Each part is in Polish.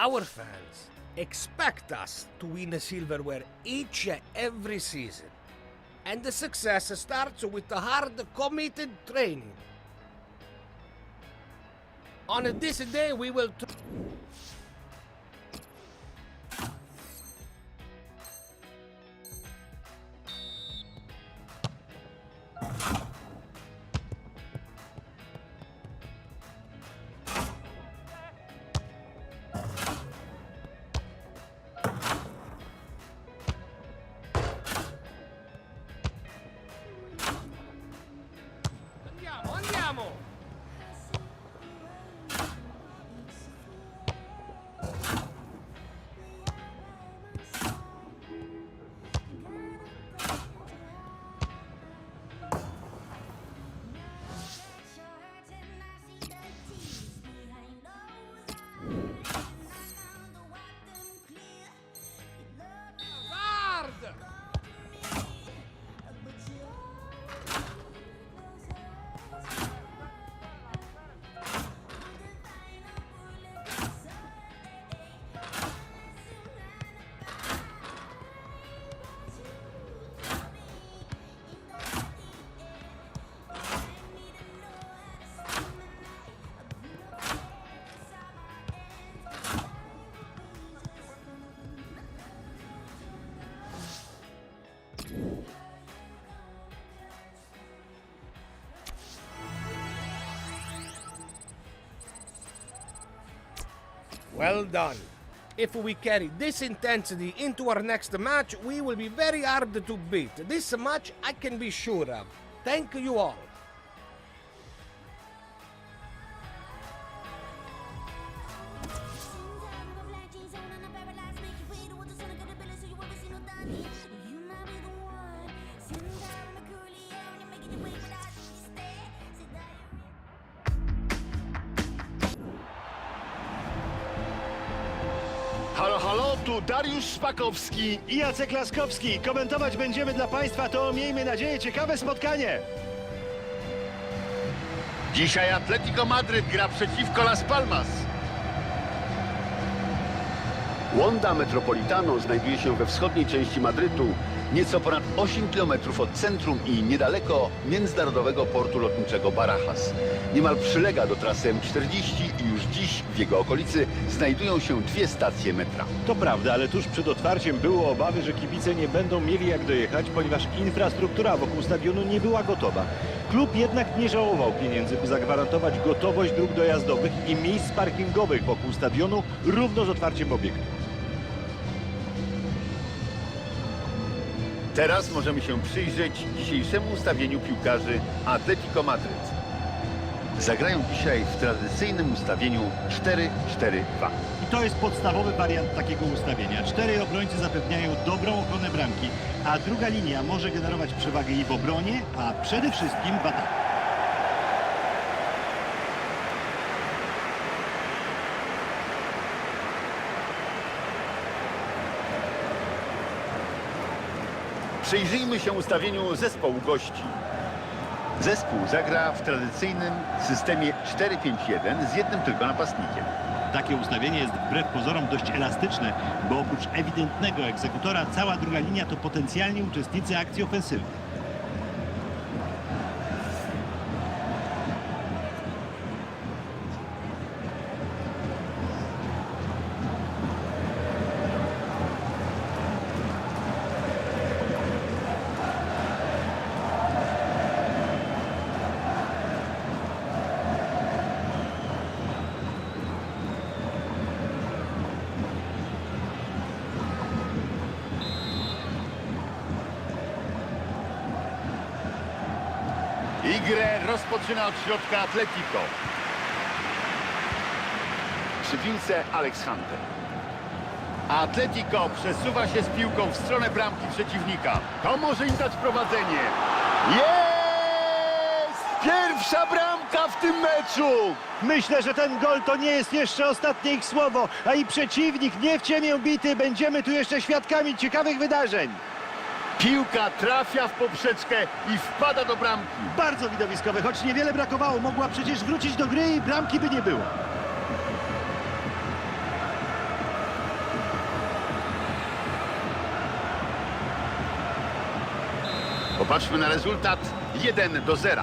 Our fans expect us to win the silverware each and every season. And the success starts with the hard, committed training. On this day, we will. Well done. If we carry this intensity into our next match, we will be very hard to beat. This match I can be sure of. Thank you all. Szpakowski. i Jacek Laskowski. Komentować będziemy dla Państwa to, miejmy nadzieję, ciekawe spotkanie. Dzisiaj Atletico Madryt gra przeciwko Las Palmas. Wanda Metropolitano znajduje się we wschodniej części Madrytu, nieco ponad 8 km od centrum i niedaleko międzynarodowego portu lotniczego Barajas. Niemal przylega do trasy M40 i już dziś w jego okolicy znajdują się dwie stacje metra. To prawda, ale tuż przed otwarciem było obawy, że kibice nie będą mieli jak dojechać, ponieważ infrastruktura wokół stadionu nie była gotowa. Klub jednak nie żałował pieniędzy, by zagwarantować gotowość dróg dojazdowych i miejsc parkingowych wokół stadionu równo z otwarciem obiektu. Teraz możemy się przyjrzeć dzisiejszemu ustawieniu piłkarzy Atletico Madryt. Zagrają dzisiaj w tradycyjnym ustawieniu 4-4-2. I to jest podstawowy wariant takiego ustawienia. Cztery obrońcy zapewniają dobrą ochronę bramki, a druga linia może generować przewagę i w obronie, a przede wszystkim w ataku. Przyjrzyjmy się ustawieniu zespołu gości. Zespół zagra w tradycyjnym systemie 4-5-1 z jednym tylko napastnikiem. Takie ustawienie jest wbrew pozorom dość elastyczne, bo oprócz ewidentnego egzekutora cała druga linia to potencjalni uczestnicy akcji ofensywnej. I grę rozpoczyna od środka Atletico. Przy piłce Alex Hunter. Atletico przesuwa się z piłką w stronę bramki przeciwnika. To może im dać prowadzenie. Jest! Pierwsza bramka w tym meczu! Myślę, że ten gol to nie jest jeszcze ostatnie ich słowo, a i przeciwnik nie w ciemię bity. Będziemy tu jeszcze świadkami ciekawych wydarzeń. Piłka trafia w poprzeczkę i wpada do bramki. Bardzo widowiskowe, choć niewiele brakowało. Mogła przecież wrócić do gry i bramki by nie było. Popatrzmy na rezultat 1 do 0.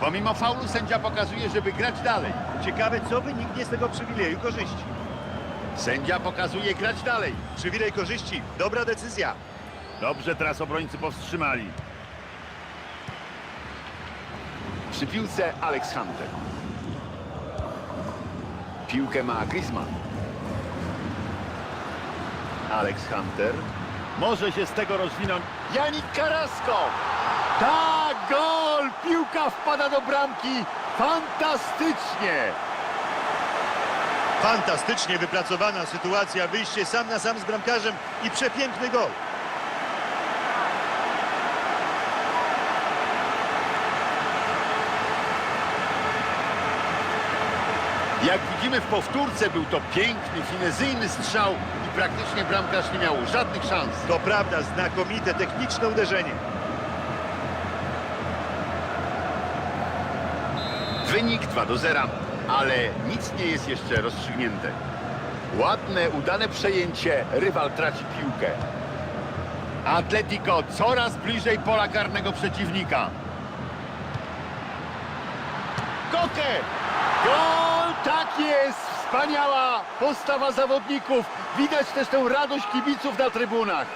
Pomimo faulu sędzia pokazuje, żeby grać dalej. Ciekawe, co wyniknie z tego przywileju korzyści. Sędzia pokazuje grać dalej. Przywilej korzyści. Dobra decyzja. Dobrze teraz obrońcy powstrzymali. Przy piłce Alex Hunter. Piłkę ma Griezmann. Alex Hunter. Może się z tego rozwinąć. Janik Karasko! Tak, gol! Piłka wpada do bramki. Fantastycznie! Fantastycznie wypracowana sytuacja, wyjście sam na sam z bramkarzem i przepiękny gol. Jak widzimy w powtórce, był to piękny, finezyjny strzał i praktycznie bramkarz nie miał żadnych szans. To prawda, znakomite techniczne uderzenie. Wynik 2 do 0, ale nic nie jest jeszcze rozstrzygnięte. Ładne, udane przejęcie, rywal traci piłkę. Atletico coraz bliżej pola karnego przeciwnika. Koke! Gol! Tak jest! Wspaniała postawa zawodników. Widać też tę radość kibiców na trybunach.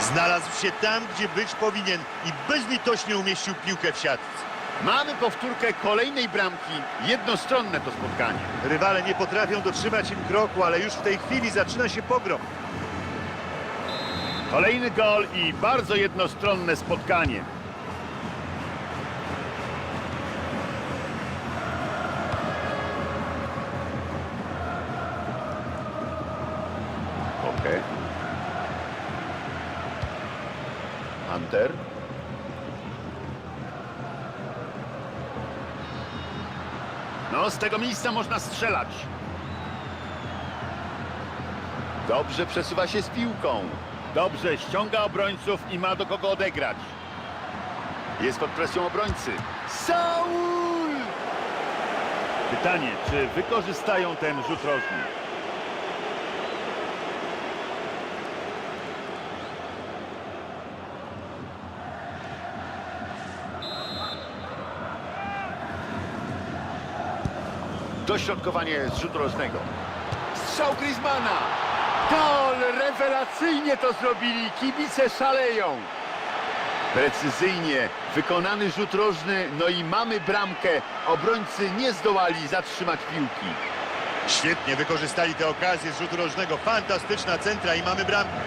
Znalazł się tam, gdzie być powinien i bezlitośnie umieścił piłkę w siatce. Mamy powtórkę kolejnej bramki. Jednostronne to spotkanie. Rywale nie potrafią dotrzymać im kroku, ale już w tej chwili zaczyna się pogrom. Kolejny gol i bardzo jednostronne spotkanie. Hunter. No, z tego miejsca można strzelać. Dobrze przesuwa się z piłką. Dobrze, ściąga obrońców i ma do kogo odegrać. Jest pod presją obrońcy. Saul! Pytanie, czy wykorzystają ten rzut rożny? Dośrodkowanie z rzutu rożnego. Strzał Griezmana! Gol! Rewelacyjnie to zrobili! Kibice szaleją! Precyzyjnie wykonany rzut rożny, no i mamy bramkę. Obrońcy nie zdołali zatrzymać piłki. Świetnie wykorzystali tę okazję z rzutu rożnego. Fantastyczna centra i mamy bramkę.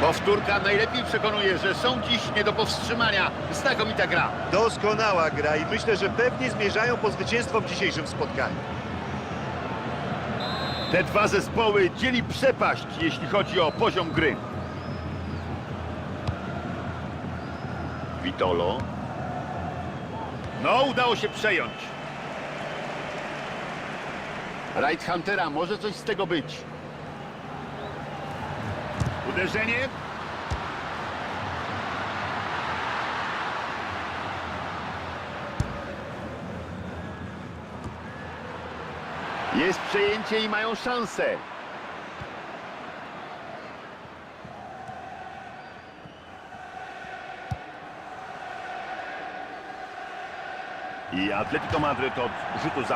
Powtórka najlepiej przekonuje, że są dziś nie do powstrzymania. Znakomita gra. Doskonała gra i myślę, że pewnie zmierzają po zwycięstwo w dzisiejszym spotkaniu. Te dwa zespoły dzieli przepaść, jeśli chodzi o poziom gry. Vitolo. No, udało się przejąć. Right Huntera, może coś z tego być. Uderzenie. Jest przejęcie i mają szansę. I Atletico Madryt od rzutu z.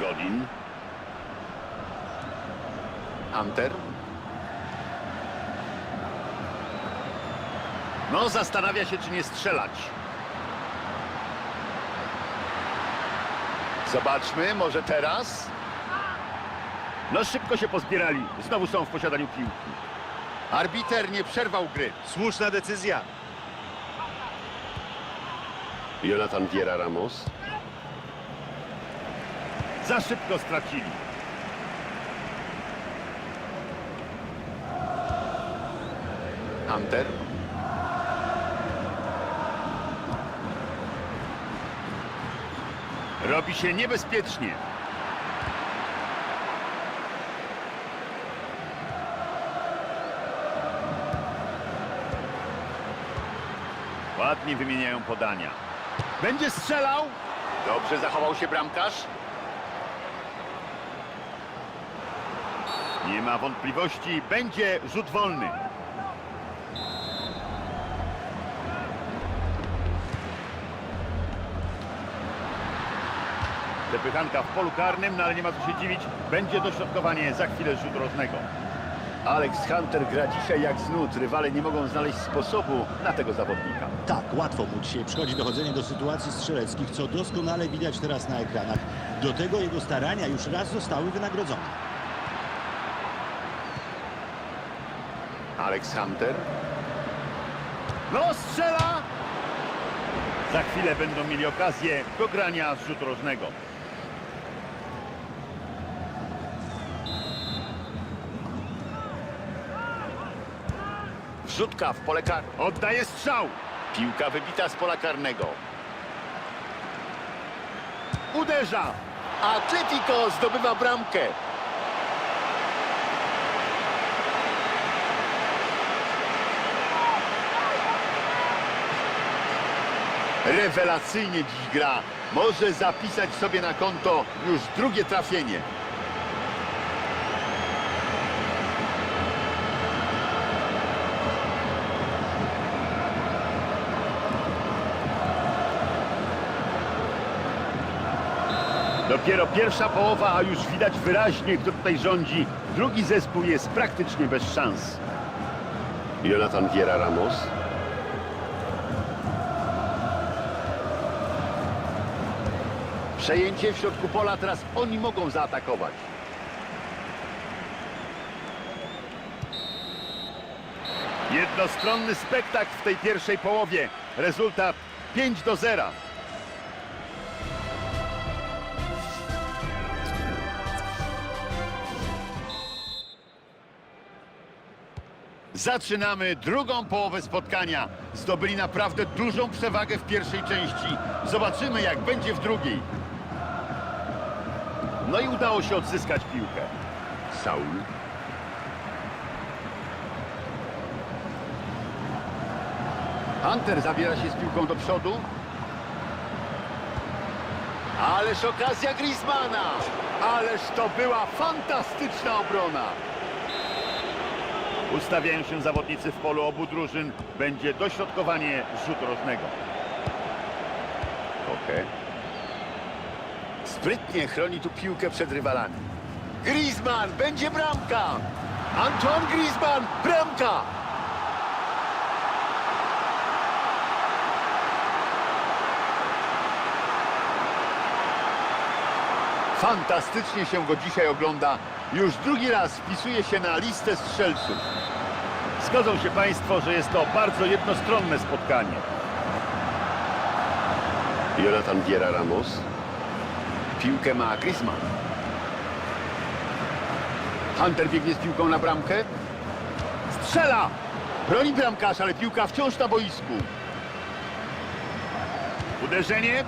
Godin. Hunter. No, zastanawia się, czy nie strzelać. Zobaczmy, może teraz? No, szybko się pozbierali. Znowu są w posiadaniu piłki. Arbiter nie przerwał gry. Słuszna decyzja. Jonathan Viera Ramos. Za szybko stracili. Hunter. Robi się niebezpiecznie. Ładnie wymieniają podania. Będzie strzelał. Dobrze zachował się bramkarz. Nie ma wątpliwości, będzie rzut wolny. Przepychanka w polu karnym, no ale nie ma co się dziwić. Będzie dośrodkowanie za chwilę z rzutu rożnego. Alex Hunter gra dzisiaj jak z nut. Rywale nie mogą znaleźć sposobu na tego zawodnika. Tak, łatwo mu dzisiaj przychodzi dochodzenie do sytuacji strzeleckich, co doskonale widać teraz na ekranach. Do tego jego starania już raz zostały wynagrodzone. Alex Hunter. No strzela! Za chwilę będą mieli okazję do grania z rzutu rożnego. Wrzutka w pole karne. Oddaje strzał. Piłka wybita z pola karnego. Uderza. Atletico zdobywa bramkę. Rewelacyjnie dziś gra. Może zapisać sobie na konto już drugie trafienie. Dopiero pierwsza połowa, a już widać wyraźnie, kto tutaj rządzi. Drugi zespół jest praktycznie bez szans. Jonathan Viera Ramos. Przejęcie w środku pola, teraz oni mogą zaatakować. Jednostronny spektakl w tej pierwszej połowie. Rezultat 5 do 0. Zaczynamy drugą połowę spotkania. Zdobyli naprawdę dużą przewagę w pierwszej części. Zobaczymy, jak będzie w drugiej. No i udało się odzyskać piłkę. Saul. Hunter zabiera się z piłką do przodu. Ależ okazja Griezmana! Ależ to była fantastyczna obrona! Ustawiają się zawodnicy w polu obu drużyn. Będzie dośrodkowanie z rzutu rożnego. Okej. Sprytnie chroni tu piłkę przed rywalami. Griezmann, będzie bramka! Antoine Griezmann, bramka! Fantastycznie się go dzisiaj ogląda. Już drugi raz wpisuje się na listę strzelców. Zgodzą się Państwo, że jest to bardzo jednostronne spotkanie. Jonathan Viera Ramos. Piłkę ma Griezmann. Hunter biegnie z piłką na bramkę. Strzela! Broni bramkarz, ale piłka wciąż na boisku. Uderzenie.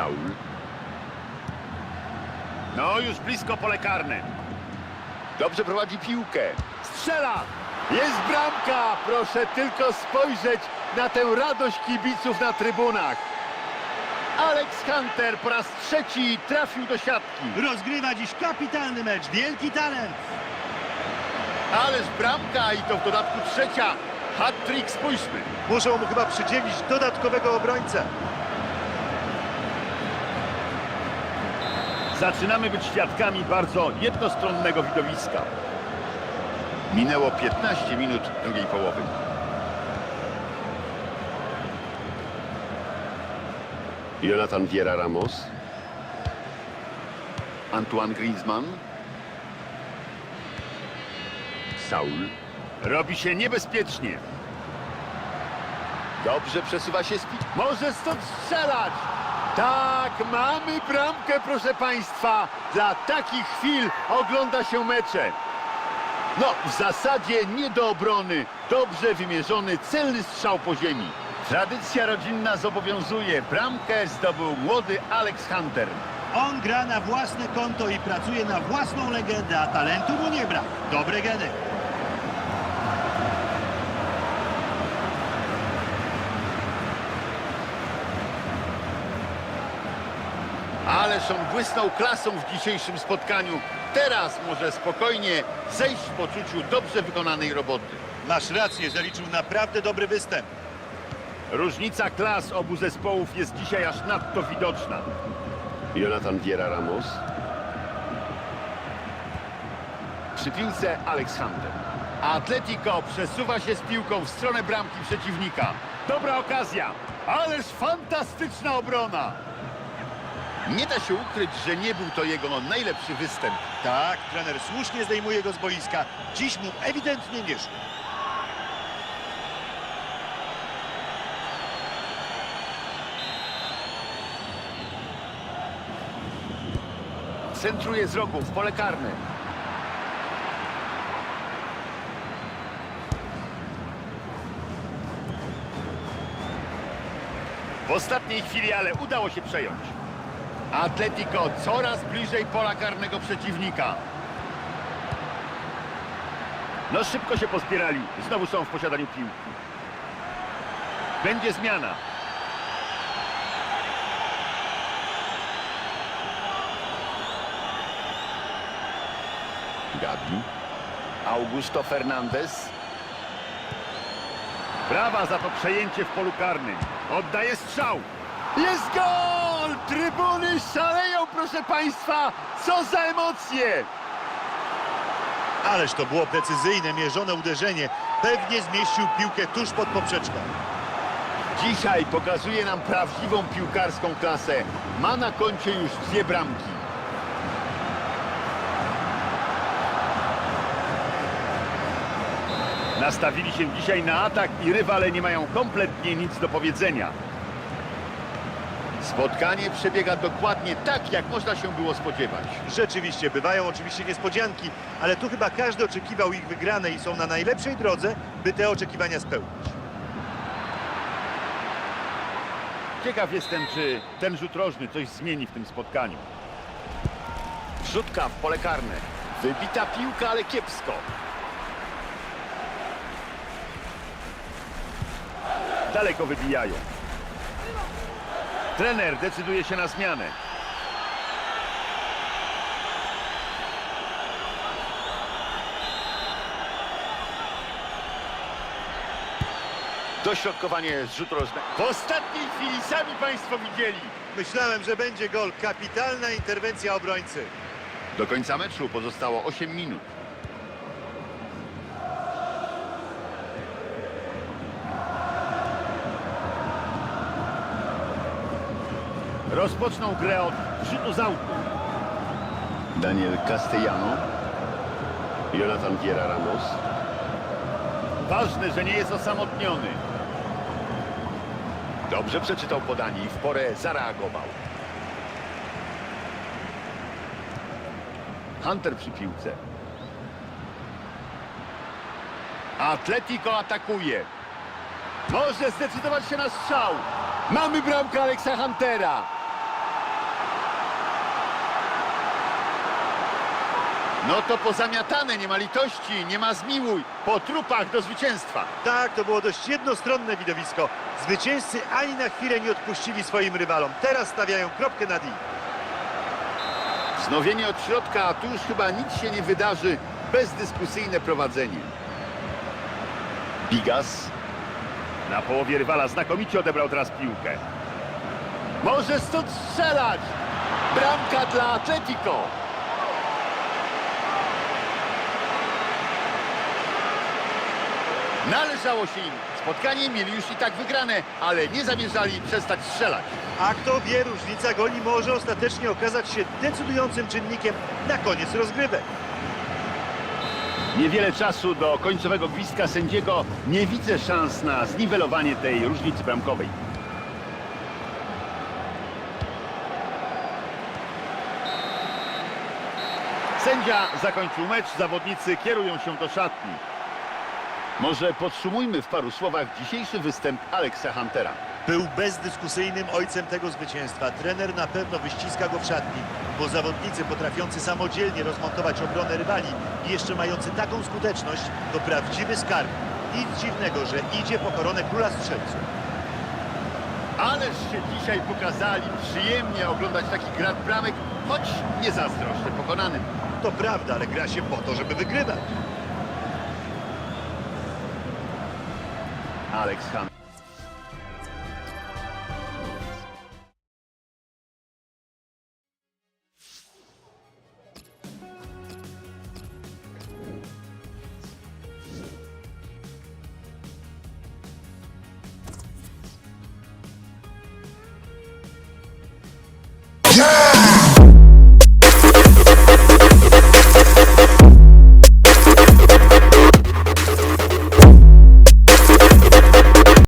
Saul. No, już blisko pole karne. Dobrze prowadzi piłkę. Strzela! Jest bramka! Proszę tylko spojrzeć na tę radość kibiców na trybunach. Alex Hunter po raz trzeci trafił do siatki. Rozgrywa dziś kapitalny mecz, wielki talent. Ależ bramka i to w dodatku trzecia. Hat-trick, spójrzmy. Muszą mu chyba przydzielić dodatkowego obrońcę. Zaczynamy być świadkami bardzo jednostronnego widowiska. Minęło 15 minut drugiej połowy. Jonathan Viera Ramos. Antoine Griezmann. Saul. Robi się niebezpiecznie. Dobrze przesuwa się speed. Może stąd strzelać. Tak, mamy bramkę, proszę Państwa. Dla takich chwil ogląda się mecze. No, w zasadzie nie do obrony. Dobrze wymierzony, celny strzał po ziemi. Tradycja rodzinna zobowiązuje. Bramkę zdobył młody Alex Hunter. On gra na własne konto i pracuje na własną legendę, a talentu mu nie brak. Dobre geny. Ależ on błysnął klasą w dzisiejszym spotkaniu. Teraz może spokojnie zejść w poczuciu dobrze wykonanej roboty. Masz rację, zaliczył naprawdę dobry występ. Różnica klas obu zespołów jest dzisiaj aż nadto widoczna. Jonathan Viera Ramos. Przy piłce Alex Hunter. Atletico przesuwa się z piłką w stronę bramki przeciwnika. Dobra okazja, ależ fantastyczna obrona. Nie da się ukryć, że nie był to jego najlepszy występ. Tak, trener słusznie zdejmuje go z boiska. Dziś mu ewidentnie nie szło. Centruje z rogu w pole karne. W ostatniej chwili, ale udało się przejąć. Atletico coraz bliżej pola karnego przeciwnika. No szybko się pozbierali. Znowu są w posiadaniu piłki. Będzie zmiana. Gabi. Augusto Fernandez. Brawa za to przejęcie w polu karnym. Oddaje strzał. Jest gol! Trybuny szaleją, proszę Państwa! Co za emocje! Ależ to było precyzyjne, mierzone uderzenie. Pewnie zmieścił piłkę tuż pod poprzeczką. Dzisiaj pokazuje nam prawdziwą piłkarską klasę. Ma na koncie już dwie bramki. Nastawili się dzisiaj na atak i rywale nie mają kompletnie nic do powiedzenia. Spotkanie przebiega dokładnie tak, jak można się było spodziewać. Rzeczywiście, bywają oczywiście niespodzianki, ale tu chyba każdy oczekiwał ich wygranej i są na najlepszej drodze, by te oczekiwania spełnić. Ciekaw jestem, czy ten rzut rożny coś zmieni w tym spotkaniu. Wrzutka w pole karne. Wybita piłka, ale kiepsko. Daleko wybijają. Trener decyduje się na zmianę. Dośrodkowanie z rzutu rożnego. W ostatniej chwili sami Państwo widzieli. Myślałem, że będzie gol. Kapitalna interwencja obrońcy. Do końca meczu pozostało 8 minut. Rozpoczną grę od rzutu z autu. Daniel Castellano. Jonathan Viera Ramos. Ważne, że nie jest osamotniony. Dobrze przeczytał podanie i w porę zareagował. Hunter przy piłce. Atletico atakuje. Może zdecydować się na strzał. Mamy bramkę Aleksa Huntera. No to pozamiatane, nie ma litości, nie ma zmiłuj. Po trupach do zwycięstwa. Tak, to było dość jednostronne widowisko. Zwycięzcy ani na chwilę nie odpuścili swoim rywalom. Teraz stawiają kropkę nad i. Wznowienie od środka, a tu już chyba nic się nie wydarzy. Bezdyskusyjne prowadzenie. Bigas. Na połowie rywala znakomicie odebrał teraz piłkę. Może stąd strzelać. Bramka dla Atletico. Należało się im. Spotkanie mieli już i tak wygrane, ale nie zamierzali przestać strzelać. A kto wie, różnica goli może ostatecznie okazać się decydującym czynnikiem na koniec rozgrywek. Niewiele czasu do końcowego gwizdka sędziego. Nie widzę szans na zniwelowanie tej różnicy bramkowej. Sędzia zakończył mecz, zawodnicy kierują się do szatni. Może podsumujmy w paru słowach dzisiejszy występ Aleksa Huntera. Był bezdyskusyjnym ojcem tego zwycięstwa. Trener na pewno wyściska go w szatni, bo zawodnicy potrafiący samodzielnie rozmontować obronę rywali i jeszcze mający taką skuteczność, to prawdziwy skarb. Nic dziwnego, że idzie po koronę króla strzelców. Ależ się dzisiaj pokazali. Przyjemnie oglądać taki grad bramek, choć nie zazdroszczę pokonanym. To prawda, ale gra się po to, żeby wygrywać. Alex Hunt